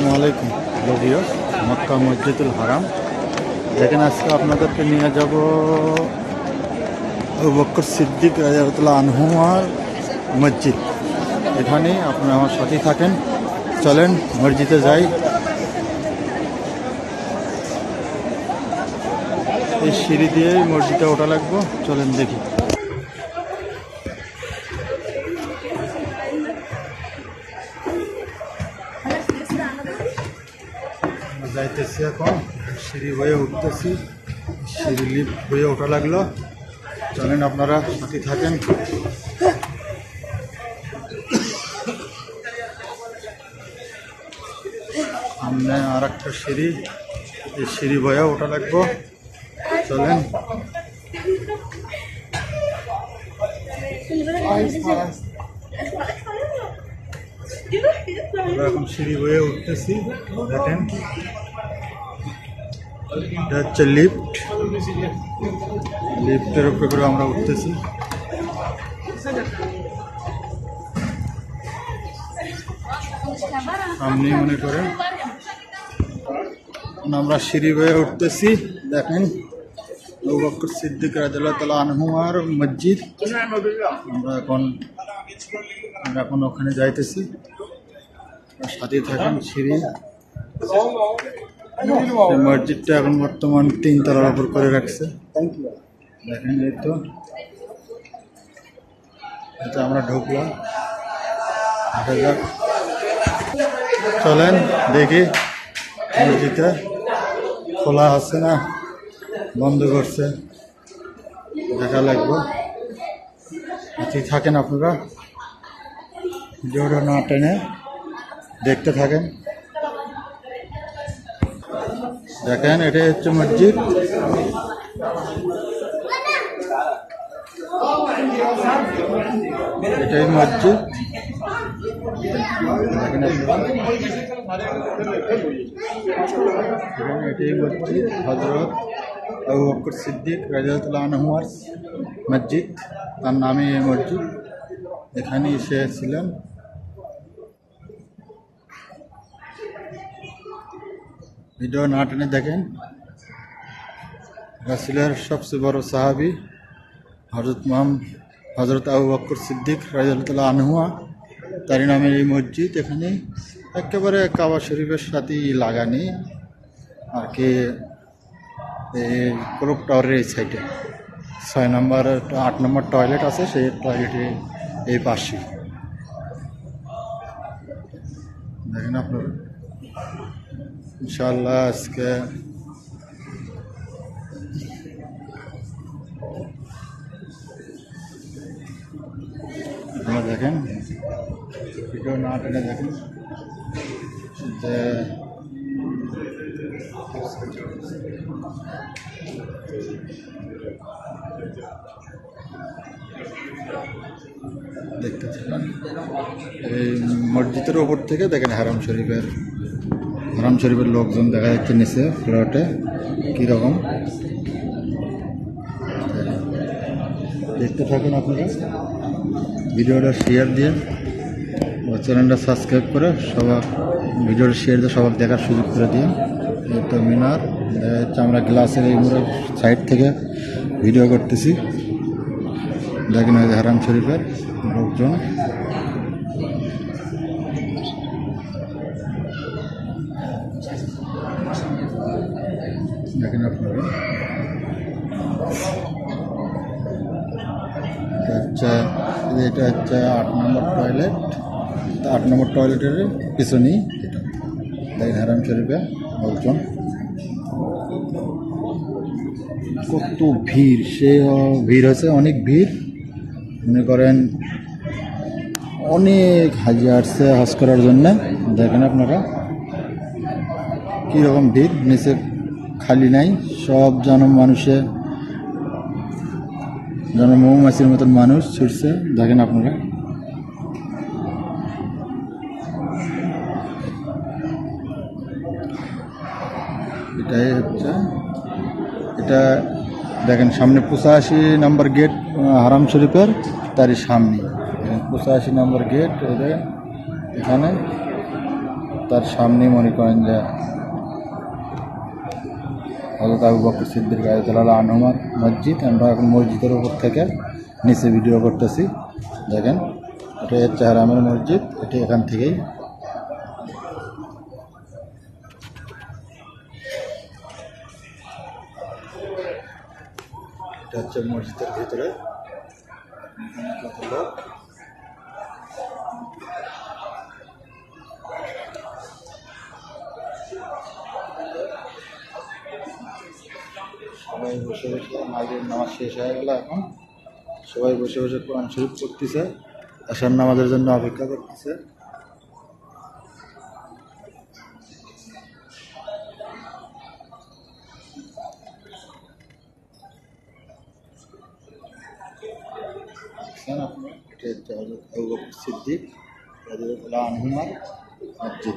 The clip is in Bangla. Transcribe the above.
আসসালামু আলাইকুম। ভিডিও মক্কা মসজিদুল হারাম। যেখানে আজকে আপনাদেরকে নিয়ে যাব বক্কর সিদ্দিক রাজাতুল্লাহ আনহুমার মসজিদ। এখানে আপনারা আমার সাথেই থাকেন। চলেন, মসজিদে যাই। এই সিঁড়ি দিয়ে মসজিদে ওঠা লাগবো। চলেন দেখি। যাইতেছি এখন সিঁড়ি হয়ে উঠতেছি। সিঁড়ি লিফট হয়ে ওঠা লাগল। চলেন আপনারা, সাথে থাকেন। সামনে আর একটা সিঁড়ি। এই সিঁড়ি বয়ে ওঠা লাগবো। চলেন। এখন সিঁড়ি হয়ে উঠতেছি। দেখেন। এটা হচ্ছে লিফট। লিফটের উপরে করে আমরা উঠতেছি। সামনে মনে করেন। আমরা সিঁড়ি হয়ে উঠতেছি। দেখেন সিদ্দিক রাদিয়াল্লাহু তাআলা আনহুমার মসজিদ। আমরা এখন আমরা এখন ওখানে যাইতেছি। সাথে থাকেন সিঁড়ি। মসজিদটা এখন বর্তমান তিন তলার উপর করে রাখছে। দেখেন এই তো। আমরা ঢুকলাম। চলেন, দেখি মসজিদে খোলা আছে না, বন্ধ করছে। দেখা লাগবে। ঠিক থাকেন আপনারা। ভিডিওটা না টেনে দেখতে থাকেন। দেখেন, এটাই হচ্ছে মসজিদ। এটাই মসজিদ। এটাই মসজিদ। হজরত আবু বকর সিদ্দিক রাজাতুল্লাহ মসজিদ। তার নামে এই মসজিদ। এখানে এসে ছিলেন। ভিডিও না টেনে দেখেন। রাসিলের সবচেয়ে বড় সাহাবি হজরত মাম হজরত আবু বকর সিদ্দিক রাজাতুল্লাহ আনহুয়া তারই নামের এই মসজিদ এখানে একেবারে কাবা শরীফের সাথেই লাগানি। আর কি এই ক্রপ টাওয়ারের এই সাইডে। ছয় নম্বর আট নম্বর টয়লেট আছে, সেই টয়লেটে এই পাশে। দেখেন আপনারা। ইনশাল্লাহ আজকে আপনারা দেখেন, ভিডিও না টেনে দেখেন যে দেখতে এই মসজিদের ওপর থেকে দেখেন হারাম শরীফের হারাম শরীফের লোকজন দেখা যাচ্ছে নিচে ফ্লোটে কীরকম দেখতে থাকুন আপনারা। ভিডিওটা শেয়ার দিয়ে চ্যানেলটা সাবস্ক্রাইব করে সবার ভিডিওটা শেয়ার দিয়ে সবার দেখার সুযোগ করে দিয়ে তো মিনার, দেখা যাচ্ছে আমরা গ্লাসের এই সাইড থেকে ভিডিও করতেছি। দেখেন হারাম শরীফের লোকজন। দেখেন আপনারা? এটা হচ্ছে এটা হচ্ছে আট নম্বর টয়লেট আট নম্বর টয়লেটের পিছনেই এটা। দেখেন হারাম শরীফে লোকজন। কত ভিড়, সে ভিড় হয়েছে, অনেক ভিড়। মনে করেন, অনেক হাজি আসছে হজ করার জন্য। দেখেন আপনারা, কীরকম ভিড়, নিচে খালি নাই, সব জনম মানুষে যেন মৌমাছির মতন মানুষ ছুটছে। দেখেন আপনারা। এটাই হচ্ছে, এটা দেখেন সামনে পঁচাশি নম্বর গেট হারাম শরীফের, তারই সামনে। পঁচাশি নম্বর গেট এখানে, তার সামনে মনে করেন যে হজরত আবু বকর সিদ্দিক রায়তুল্লাহ আনহুমার মসজিদ। আমরা এখন মসজিদের উপর থেকে নিচে ভিডিও করতেছি। দেখেন, এটা হচ্ছে হারামের মসজিদ। এটি এখান থেকেই। এটা হচ্ছে মসজিদের ভিতরে। লোক সবাই বসে বসে মাগরিব নামাজ শেষ হয়ে গেল এখন। সবাই বসে বসে কোরআন শরীফ করতেছে আসার নামাজের জন্য অপেক্ষা করতেছে। সিদ্দিক আনহুমার মসজিদ।